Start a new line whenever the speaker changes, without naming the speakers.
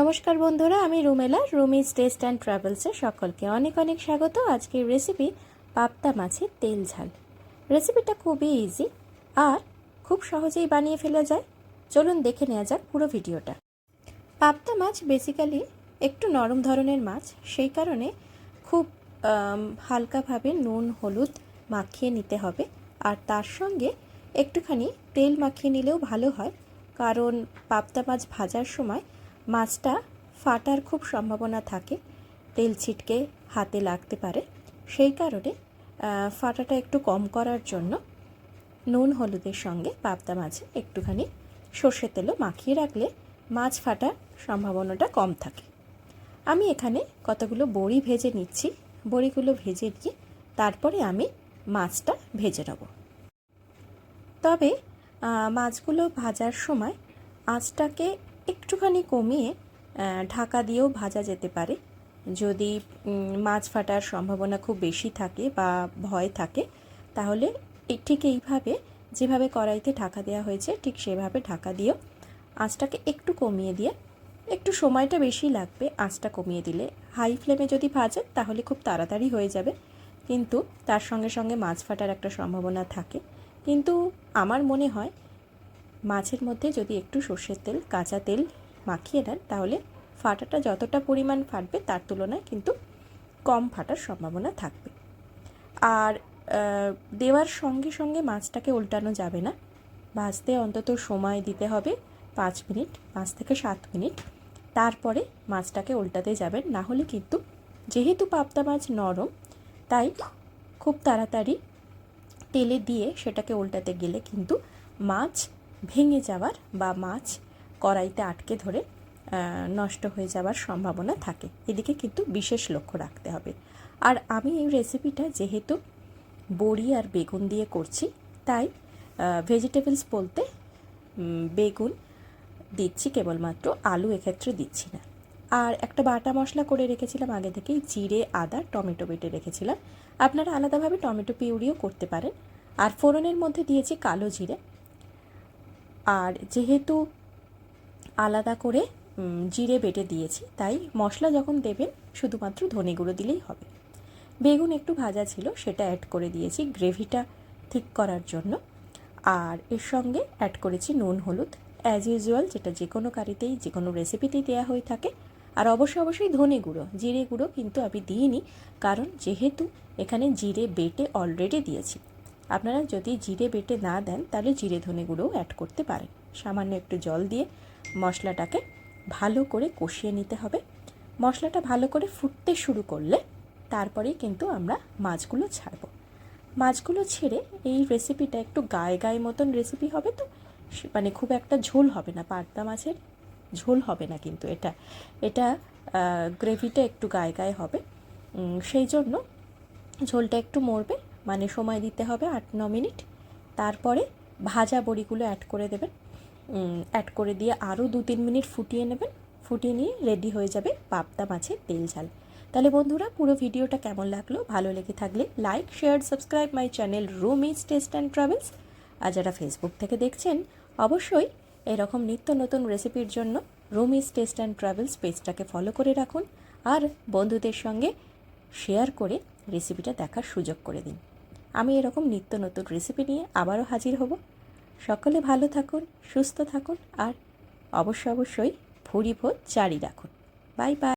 নমস্কার বন্ধুরা, আমি রুমেলা রুমিজ টেস্ট অ্যান্ড ট্রাভেলসে সকলকে অনেক অনেক স্বাগত। আজকের রেসিপি পাপ্তা মাছের তেল ঝাল। রেসিপিটা খুবই ইজি আর খুব সহজেই বানিয়ে ফেলা যায়। চলুন দেখে নেওয়া যাক পুরো ভিডিওটা পাপ্তা মাছ বেসিক্যালি একটু নরম ধরনের মাছ, সেই কারণে খুব হালকাভাবে নুন, হলুদ মাখিয়ে নিতে হবে। আর তার সঙ্গে একটুখানি তেল মাখিয়ে নিলেও ভালো হয়। কারণ পাপ্তা মাছ ভাজার সময় মাছটা ফাটার খুব সম্ভাবনা থাকে, তেল ছিটকে হাতে লাগতে পারে। সেই কারণে ফাটাটা একটু কম করার জন্য নুন, হলুদের সঙ্গে পাবদা মাছে একটুখানি সর্ষের তেলও মাখিয়ে রাখলে মাছ ফাটার সম্ভাবনাটা কম থাকে। আমি এখানে কতগুলো বড়ি ভেজে নিচ্ছি। বড়িগুলো ভেজে নিয়ে তারপরে আমি মাছটা ভেজে নেব। তবে মাছগুলো ভাজার সময় আঁচটাকে একটুখানি কমিয়ে ঢাকা দিয়েও ভাজা যেতে পারে। যদি মাছ ফাটার সম্ভাবনা খুব বেশি থাকে বা ভয় থাকে, তাহলে ঠিক এইভাবে যেভাবে কড়াইতে ঢাকা দেওয়া হয়েছে, ঠিক সেভাবে ঢাকা দিয়েও আঁচটাকে একটু কমিয়ে দিয়ে, একটু সময়টা বেশি লাগবে আঁচটা কমিয়ে দিলে। হাই ফ্লেমে যদি ভাজেন তাহলে খুব তাড়াতাড়ি হয়ে যাবে। কিন্তু তার সঙ্গে সঙ্গে মাছ ফাটার একটা সম্ভাবনা থাকে। কিন্তু আমার মনে হয় মাছের মধ্যে যদি একটু সর্ষের তেল, কাঁচা তেল মাখিয়ে নেন, তাহলে ফাটাটা যতটা পরিমাণ ফাটবে তার তুলনায় কিন্তু কম ফাটার সম্ভাবনা থাকবে। আর দেওয়ার সঙ্গে সঙ্গে মাছটাকে উল্টানো যাবে না। ভাজতে অন্তত সময় দিতে হবে, পাঁচ মিনিট, পাঁচ থেকে সাত মিনিট। তারপরে মাছটাকে উল্টাতে যাবেন। না হলে কিন্তু যেহেতু পাবদা মাছ নরম, তাই খুব তাড়াতাড়ি তেলে দিয়ে সেটাকে উল্টাতে গেলে কিন্তু মাছ ভেঙে যাওয়ার বা মাছ কড়াইতে আটকে ধরে নষ্ট হয়ে যাওয়ার সম্ভাবনা থাকে। এদিকে কিন্তু বিশেষ লক্ষ্য রাখতে হবে। আর আমি এই রেসিপিটা যেহেতু বড়ি আর বেগুন দিয়ে করছি, তাই ভেজিটেবলস বলতে বেগুন দিচ্ছি কেবলমাত্র, আলু এক্ষেত্রে দিচ্ছি না। আর একটা বাটা মশলা করে রেখেছিলাম আগে থেকেই, জিরে, আদা, টমেটো বেটে রেখেছিলাম। আপনারা আলাদাভাবে টমেটো পিউরিও করতে পারেন। আর ফোড়নের মধ্যে দিয়েছি কালো জিরে। আর যেহেতু আলাদা করে জিরে বেটে দিয়েছি, তাই মশলা যখন দেবেন, শুধুমাত্র ধনে গুঁড়ো দিলেই হবে। বেগুন একটু ভাজা ছিল, সেটা অ্যাড করে দিয়েছি গ্রেভিটা ঠিক করার জন্য। আর এর সঙ্গে অ্যাড করেছি নুন, হলুদ অ্যাজ ইউজুয়াল যেটা যে কোনো কারিতেই, যে কোনো রেসিপিতেই দেওয়া হয়ে থাকে। আর অবশ্যই অবশ্যই ধনে গুঁড়ো, জিরে গুঁড়ো কিন্তু আমি দিইনি, কারণ যেহেতু এখানে জিরে বেটে অলরেডি দিয়েছি। আপনারা যদি জিরে বেটে না দেন, তাহলে জিরে ধনে গুঁড়োও অ্যাড করতে পারেন। সামান্য একটু জল দিয়ে মশলাটাকে ভালো করে কষিয়ে নিতে হবে। মশলাটা ভালো করে ফুটতে শুরু করলে তারপরেই কিন্তু আমরা মাছগুলো ছাড়বো। মাছগুলো ছেড়ে এই রেসিপিটা একটু গায়ে গায়ে মতন রেসিপি হবে তো? মানে খুব একটা ঝোল হবে না পার্দা মাছের ঝোল হবে না কিন্তু এটা। এটা গ্রেভিটা একটু গায়ে গায়ে হবে। সেই জন্য ঝোলটা একটু মরবে। মানে সময় দিতে হবে আট, ন মিনিট। তারপরে ভাজা বড়িগুলো অ্যাড করে দেবেন। অ্যাড করে দিয়ে আরও দু, তিন মিনিট ফুটিয়ে নেবেন। ফুটিয়ে নিয়ে রেডি হয়ে যাবে পাবদা মাছের তেল ঝাল। তাহলে বন্ধুরা, পুরো ভিডিওটা কেমন লাগল? ভালো লেগে থাকলে like share subscribe my channel room is taste and travels আর যারা ফেসবুক থেকে দেখছেন, অবশ্যই এরকম নিত্য নতুন রেসিপির জন্য room is taste and travels পেজটাকে ফলো করে রাখুন। আর বন্ধুদের সঙ্গে শেয়ার করে রেসিপিটা দেখার সুযোগ করে দিন। আমি এরকম নিত্য নতুন রেসিপি নিয়ে আবারও হাজির হব। সকলে ভালো থাকুন, সুস্থ থাকুন আর অবশ্য অবশ্যই ভুরি ভোজ জারি রাখুন। Bye bye.